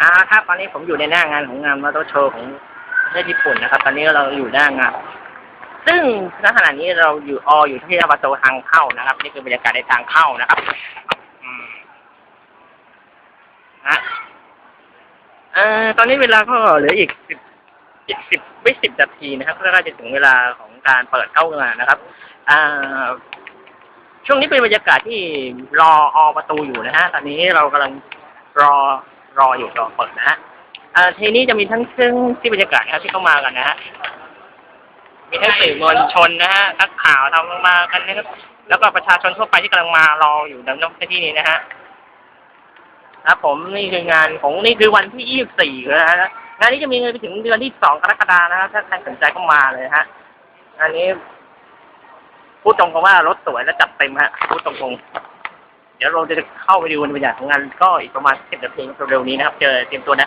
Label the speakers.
Speaker 1: อ่าครับตอนนี้ผมอยู่ในหน้างานของงานมอเตอร์โชว์ของประเทศญี่ปุ่นนะครับ ตอนนี้เราอยู่หน้างาน ซึ่งณขณะนี้เราอยู่ออยู่ที่ประตูทางเข้านะครับ นี่คือบรรยากาศในทางเข้านะครับนะเอ่อตอนนี้เวลาก็เหลืออีกสิบอีกสิบไม่สิบนาทีนะครับก็จะถึงเวลาของการเปิดเข้างานนะครับ อ่า ช่วงนี้เป็นบรรยากาศที่รออประตูอยู่นะฮะตอนนี้เรากำลังรอ รออยู่รอเปิดนะฮะอ่าทีนี้จะมีทั้งซึ่งที่บรรยากาศนะครับที่เข้ามากันนะฮะมีทั้งสื่อมวลชนนะฮะนักข่าวทำมากันนะครับแล้วก็ประชาชนทั่วไปที่กำลังมารออยู่ในที่นี้นะฮะครับผมนี่คืองานของนี่คือวันที่ยี่สิบสี่นะฮะงานนี้จะมีเงินไปถึงเดือนที่สองกรกฎานะฮะถ้าใครสนใจก็มาเลยฮะอันนี้พูดตรงกันว่ารถสวยและจัดเต็มฮะพูดตรงๆ เดี๋ยวเราจะเข้าไปดูบรรยากาศของงานก็อีกประมาณสิบนาทีเร็วๆนี้นะครับ เจอเตรียมตัวนะ